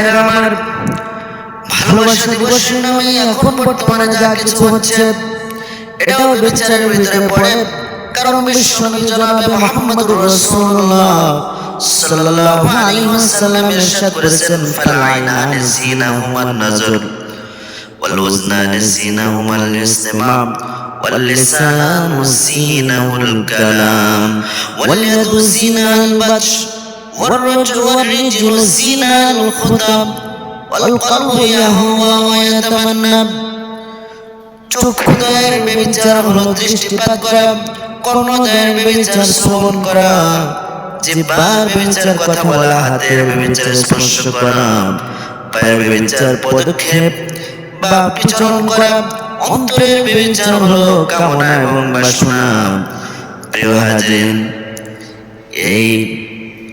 ভাইরা আমার ভালোবাসা দিবসের নামে এখন বর্তমানে যা কিছু হচ্ছে এটাও বিচারের ভিতরে পড়ে কারণ বিশ্বনবী জনাবে মুহাম্মদুর রাসূলুল্লাহ সাল্লাল্লাহু আলাইহি ওয়াসাল্লাম ইরশাদ করেছেন ফাল আইনান জিনাহুমা নাজর ওয়াল উযনান জিনাহুমা الاستماع واللسان زينه الكلام واليد زينة البطش والرجل والرجل زينة الخطب والقلب يهوى ويتمنى চক্ষুদয়ের বেবিচার হলো দৃষ্টিপাত করা কর্ণদয়ের বেবিচার শ্রবণ করা জিহ্বার বেবিচার কথা বলা হাতের বেবিচার স্পর্শ করা পায়ের বেবিচার পদক্ষেপ বা বিচরণ করা অন্তরের বেবিচার হলো কামনা এবং বাসনা প্রিয় হাজির এই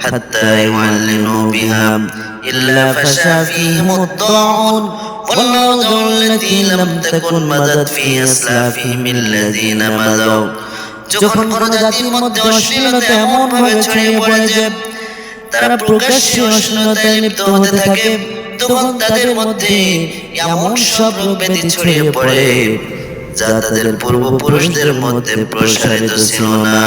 حتى يعلنوا بها إلا فشى فيهم الطاعون والأرض التي لم تكن مدت في أسلافهم الذين مضوا যখন কোন জাতির মধ্যে অশ্লীলতা এমন ভাবে ছড়িয়ে পড়ে যে তারা প্রকাশ্যে অশ্লীলতায় লিপ্ত হতে থাকে তখন তাদের মধ্যে এমন সব রোগ ব্যাধি ছড়িয়ে পড়ে যা তাদের পূর্বপুরুষদের মধ্যে প্রসারিত ছিল না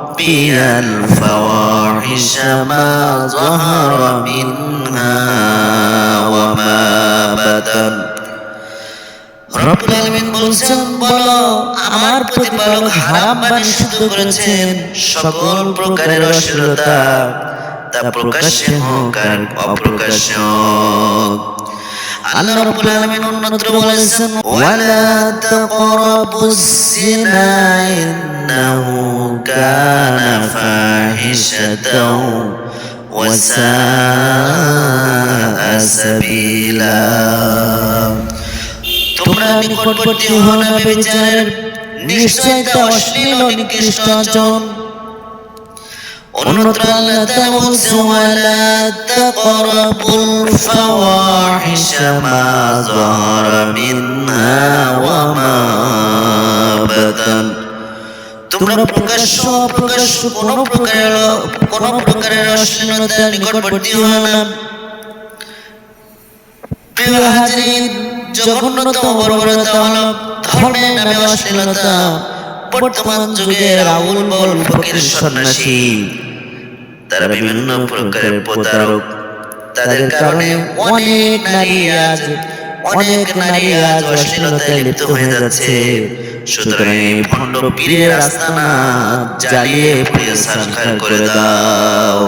ফাওয়াহিশা মা যাহারা মিনহা ওয়া মা বাতান রব্বুল আলামিন বলছেন, বলো, আমার প্রতিপালক হারাম বা নিষিদ্ধ করেছেন সকল প্রকারের অশ্লীলতা। তা প্রকাশ্যে হোক আর অপ্রকাশ্যে হোক। আল্লাহ রাব্বুল আলামিন অন্যত্র বলেছেন, ওয়ালা তাকরাবুস জিনা ওয়া সাআ সাবিলা তোমরা নিকটবর্তী হও না বেচারের নিশ্চয় তা অশ্লীল নিকৃষ্ট আচরণ। অন্যত্র আল্লাহ বলছেন ওয়ালা তাকরাবুল ফাওয়াহিশা মা যাহারা মিনহা ওয়া মা তোমরা প্রকাশ্য অপ্রকাশ্য কোন প্রকারের কোন প্রকারের অশ্লীলতার নিকটবর্তী হও না। প্রিয় বর্বরতা হলো নামে অশ্লীলতা। বর্তমান যুগের আউল বল ফকির সন্ন্যাসী। তারা বিভিন্ন প্রকারের প্রতারক। তাদের কারণে অনেক নারী আজ, অনেক নারী আজ অশ্লীলতায় লিপ্ত হয়ে যাচ্ছে। সুতরাং এই ভণ্ড পীরের আস্তানা জ্বালিয়ে প্রিয় সারখার করে দাও।